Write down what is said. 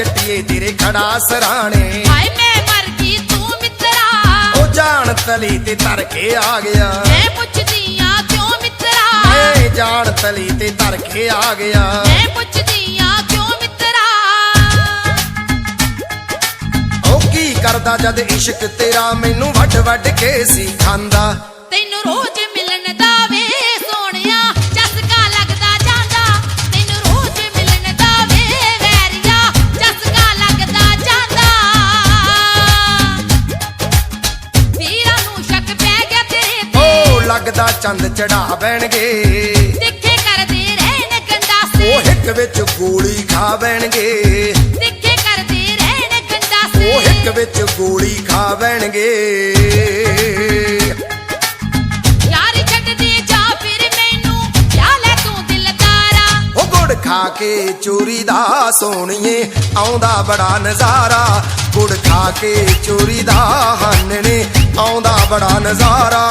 ਜੱਟੀਏ ਤੇਰੇ ਖੜਾ ਸਰਾਣੇ। ਹਾਏ ਮੈਂ ਮਰ ਗਈ ਤੂੰ ਮਿੱਤਰਾ। ਉਹ ਜਾਣ ਤਲੀ ਤੇ ਧਰ ਕੇ ਆ ਗਿਆ। ਮੈਂ ਪੁੱਛਦੀ ਆ ਕਿਉਂ ਮਿੱਤਰਾ? ਏ ਜਾਣ ਤਲੀ ਤੇ ਧਰ ਕੇ ਆ ਗਿਆ। ਮੈਂ ਪੁੱਛਦੀ ਆ ਕਿਉਂ ਮਿੱਤਰਾ? ਉਹ ਕੀ ਕਰਦਾ ਜਦ ਇਸ਼ਕ ਤੇਰਾ ਮੈਨੂੰ ਵੱਡ ਵੱਡ ਕੇ ਸੀ ਖਾਂਦਾ। ਲੱਗਦਾ ਚੰਦ ਚੜਾ ਬੈਣਗੇ ਦੇਖੇ ਕਰਦੇ ਰਹਿਣ ਗੰਡਾਸੇ ਉਹ ਹਿੱਕ ਵਿੱਚ ਗੋਲੀ ਖਾ ਬੈਣਗੇ ਦੇਖੇ ਕਰਦੇ ਰਹਿਣ ਗੰਡਾਸੇ ਉਹ ਹਿੱਕ ਵਿੱਚ ਗੋਲੀ ਖਾ ਬੈਣਗੇ ਯਾਰ ਛੱਡ ਦੇ ਜਾ ਫਿਰ ਮੈਨੂੰ। ਲਾ ਲੈ ਤੂੰ ਦਿਲਦਾਰਾ। ਉਹ ਗੁੜ ਖਾ ਕੇ ਚੋਰੀ ਦਾ ਸੋਣੀਏ ਆਉਂਦਾ ਬੜਾ ਨਜ਼ਾਰਾ। ਗੁੜ ਖਾ ਕੇ ਚੋਰੀ ਦਾ ਹੰਨ ਨੇ ਆਉਂਦਾ ਬੜਾ ਨਜ਼ਾਰਾ।